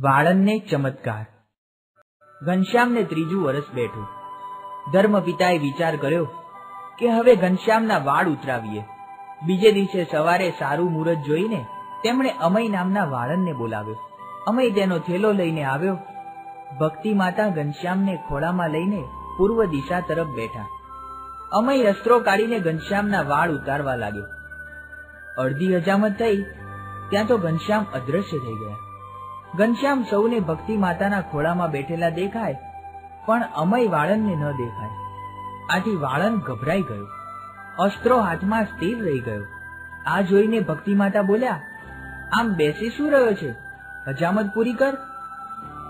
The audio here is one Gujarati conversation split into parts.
વાળંદને ચમત્કાર. ઘનશ્યામને ત્રીજું વર્ષ બેઠું. ધર્મપિતાએ વિચાર કર્યો કે હવે ઘનશ્યામના વાળ ઉતરાવીએ. બીજે દિવસે સવારે સારું મુહૂર્ત જોઈને તેમણે અમય નામના વાળંદને બોલાવ્યો. અમય તેનો થેલો લઈને આવ્યો. ભક્તિ માતા ઘનશ્યામને ખોળામાં લઈને પૂર્વ દિશા તરફ બેઠા. અમય અસ્ત્રો કાઢીને ઘનશ્યામના વાળ ઉતારવા લાગ્યો. અડધી હજામત થઈ, ત્યાં તો ઘનશ્યામ અદ્રશ્ય થઈ ગયા. ઘનશ્યામ સૌને ભક્તિ માતાના ખોળામાં બેઠેલા દેખાય, પણ અમય વાળંદને ન દેખાય. આથી વાળંદ ગભરાઈ ગયો. અસ્ત્રો હાથમાં સ્થિર રહી ગયો. આ જોઈને ભક્તિ માતા બોલ્યા, આમ બેસી શું રહ્યો છે? હજામત પૂરી કર.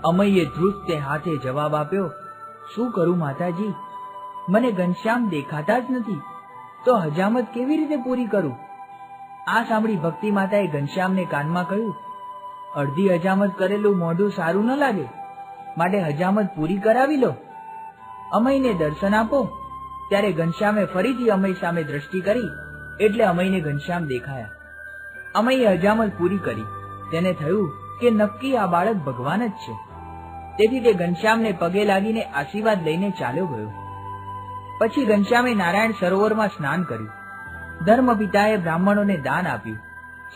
અમયે ધ્રુત તે હાથે જવાબ આપ્યો, શું કરું માતાજી? મને ઘનશ્યામ દેખાતા જ નથી. તો હજામત કેવી રીતે પૂરી કરું? આ સાંભળી ભક્તિ માતાએ ઘનશ્યામને કાનમાં કહ્યું અડધી હજામત કરેલું મોઢું સારું ન લાગે. માટે હજામત પૂરી કરાવી લો. અમયને દર્શન આપો. ત્યારે ઘનશ્યામે ફરીથી અમય સામે દ્રષ્ટિ કરી, એટલે અમયને ઘનશ્યામ દેખાયા. અમયે હજામત પૂરી કરી. તેને થયું કે નક્કી આ બાળક ભગવાન જ છે. તેથી તે ઘનશ્યામને પગે લાગીને આશીર્વાદ લઈને ચાલ્યો ગયો. પછી ઘનશ્યામે નારાયણ સરોવરમાં સ્નાન કર્યું. ધર્મ પિતાએ બ્રાહ્મણોને દાન આપ્યું.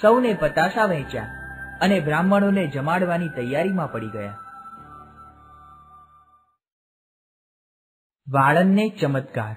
સૌને પતાસા વહેંચ્યા. અને બ્રાહ્મણોને જમાડવાની તૈયારીમાં પડી ગયા. વાળંદને ચમત્કાર.